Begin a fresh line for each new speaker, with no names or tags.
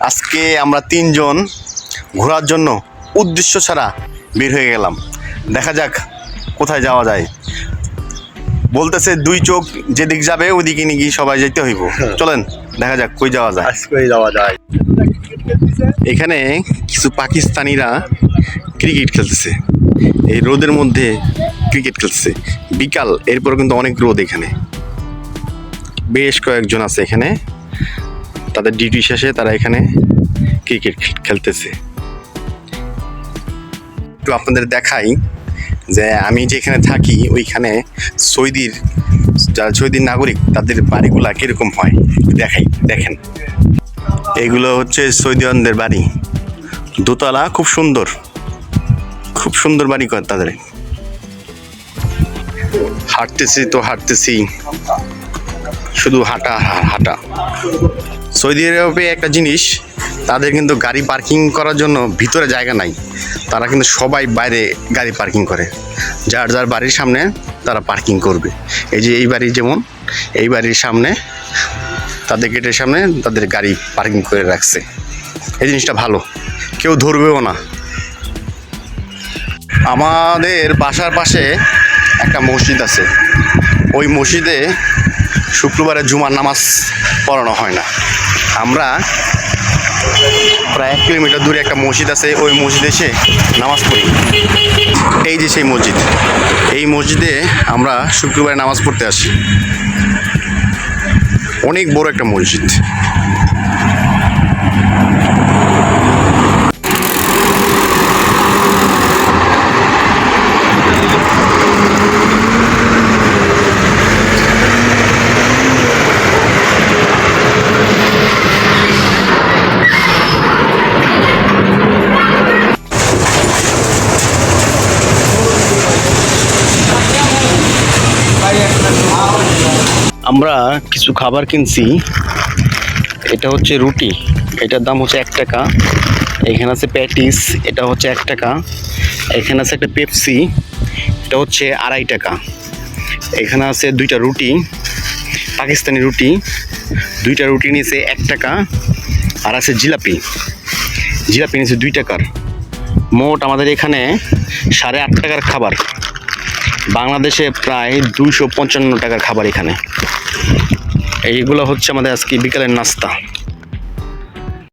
আজকে আমরা তিনজন ঘোরার জন্য উদ্দেশ্য ছাড়া বের হয়ে গেলাম। দেখা যাক কোথায় যাওয়া যায়। বলতেছে দুই চোখ যেদিক যাবে ওদিকে নিয়ে গিয়ে সবাই যেতে হইব। চলেন দেখা যাক কই যাওয়া যায়।
কই যাওয়া যায়।
এখানে কিছু পাকিস্তানিরা ক্রিকেট খেলতেছে। এই রোদের মধ্যে ক্রিকেট খেলতেছে। বিকাল এরপর কিন্তু অনেক রোদ এখানে। বেশ কয়েকজন আছে এখানে। তাদের ডিউটি শেষে তারা এখানে ক্রিকেট খেলতেছে। একটু আপনাদের দেখাই যে আমি যেখানে থাকি, ওইখানে সৌদির, যারা সৌদির নাগরিক, তাদের বাড়িগুলা কীরকম হয়? দেখাই, দেখেন। এগুলো হচ্ছে সৌদিয়ানদের বাড়ি। দোতলা খুব সুন্দর। খুব সুন্দর বাড়ি করে তাদের। হাঁটতেছি তো হাঁটতেছি। শুধু হাঁটা হাঁটা। সৌদি আরবে একটা জিনিস, তাদের কিন্তু গাড়ি পার্কিং করার জন্য ভিতরে জায়গা নাই। তারা কিন্তু সবাই বাইরে গাড়ি পার্কিং করে। যার যার বাড়ির সামনে তারা পার্কিং করবে। এই যে এই বাড়ি যেমন, এই বাড়ির সামনে, তাদের গেটের সামনে তাদের গাড়ি পার্কিং করে রাখছে। এই জিনিসটা ভালো। কেউ ধরবেও না। আমাদের বাসার পাশে একটা মসজিদ আছে। ওই মসজিদে শুক্রবারে জুমার নামাজ পড়ানো হয় না। আমরা প্রায় এক কিলোমিটার দূরে একটা মসজিদ আছে, ওই মসজিদে এসে নামাজ পড়ি। এই যে সেই মসজিদ, এই মসজিদে আমরা শুক্রবারে নামাজ পড়তে আসি। অনেক বড় একটা মসজিদ। আমরা কিছু খাবার কিনছি। এটা হচ্ছে রুটি। এটার দাম হচ্ছে এক টাকা। এখানে আছে প্যাটিস, এটা হচ্ছে এক টাকা। এখানে আছে একটা পেপসি, এটা হচ্ছে আড়াই টাকা। এখানে আছে দুইটা রুটি, পাকিস্তানি রুটি। দুইটা রুটি নিয়েছে এক টাকা। আর আছে জিলাপি। জিলাপি নিয়েছে দুই টাকার। মোট আমাদের এখানে সাড়ে আট টাকার খাবার। বাংলাদেশে প্রায় দুশো টাকার খাবার এখানে। এইগুলো হচ্ছে আমাদের আজকে বিকালের নাস্তা।